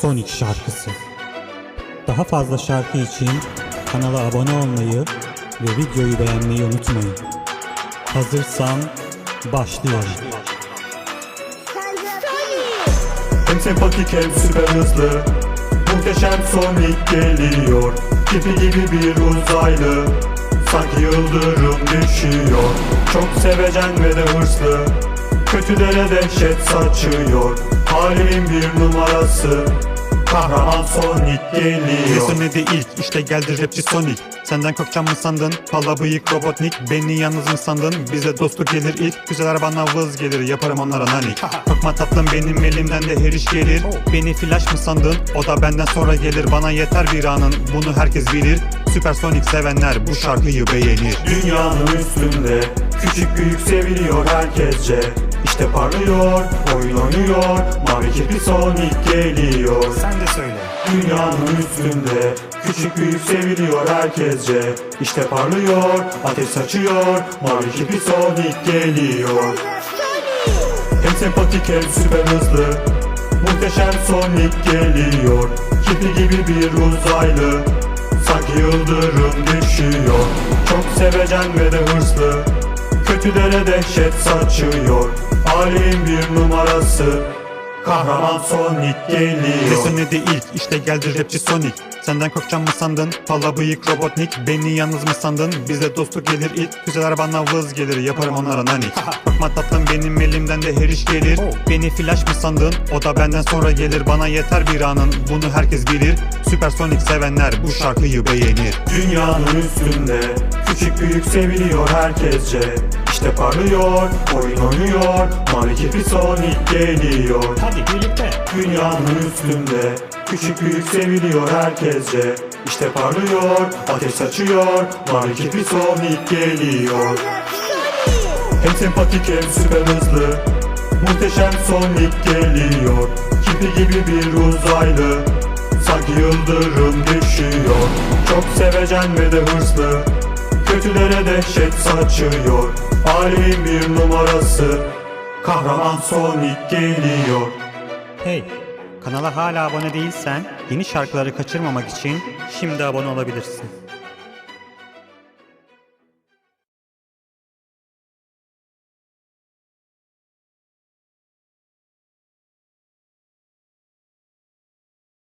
Sonic şarkısı. Daha fazla şarkı için kanala abone olmayı ve videoyu beğenmeyi unutmayın. Hazırsan başlıyorum. Hem sempatik hem süper hızlı Muhteşem Sonic geliyor Tipi gibi bir uzaylı Sanki yıldırım düşüyor Çok sevecen ve de hırslı Kötülere dehşet saçıyor. Alemin bir numarası. Kahraman Sonic geliyor. Sonedi ilk? İşte geldi rapçi Sonic. Senden korkacağım mı sandın? Pala bıyık robotnik. Beni yalnız mı sandın? Bize dostluk gelir ilk. Güzeller bana vız gelir. Yaparım onlara nanik Korkma tatlım benim elimden de her iş gelir. Beni flash mı sandın? O da benden sonra gelir. Bana yeter bir anın. Bunu herkes bilir. Süper Sonic sevenler bu şarkıyı beğenir. Dünyanın üstünde Küçük büyük seviliyor herkesce İşte parlıyor, oyun oynuyor Mavi kirpi Sonic geliyor. Sen de söyle. Dünyanın üstünde Küçük büyük seviliyor herkesce. İşte parlıyor, ateş saçıyor Mavi kirpi Sonic geliyor. Hem sempatik hem süper hızlı Muhteşem Sonic geliyor. Kirpi gibi bir uzaylı Sanki yıldırım düşüyor. Çok sevecen ve de hırslı Kötülere dehşet saçıyor. Alemin bir numarası. Kahraman Sonic geliyor. Sonedi ilk işte geldi rapçi Sonic. Senden korkacağım mı sandın? Pala bıyık robotnik. Beni yalnız mı sandın? Bize dostluk gelir ilk Güzeller bana vız gelir. Yaparım onlara nanik Korkma tatlım benim elimden de her iş gelir. Beni flash mı sandın? O da benden sonra gelir. Bana yeter bir anın. Bunu herkes bilir. Süper Sonic sevenler bu şarkıyı beğenir. Dünyanın üstünde Küçük büyük seviliyor herkesce İşte parlıyor, oyun oynuyor Mavi kirpi Sonic geliyor. Hadi birlikte. Dünyanın üstünde Küçük büyük seviliyor herkesce. İşte parlıyor, ateş saçıyor Mavi kirpi Sonic geliyor. Hem sempatik hem süper hızlı Muhteşem Sonic geliyor. Kirpi gibi bir uzaylı Sanki yıldırım düşüyor. Çok sevecen ve de hırslı Kötülere dehşet saçıyor. Alemin bir numarası. Kahraman Sonic geliyor. Hey, kanala hala abone değilsen yeni şarkıları kaçırmamak için şimdi abone olabilirsin.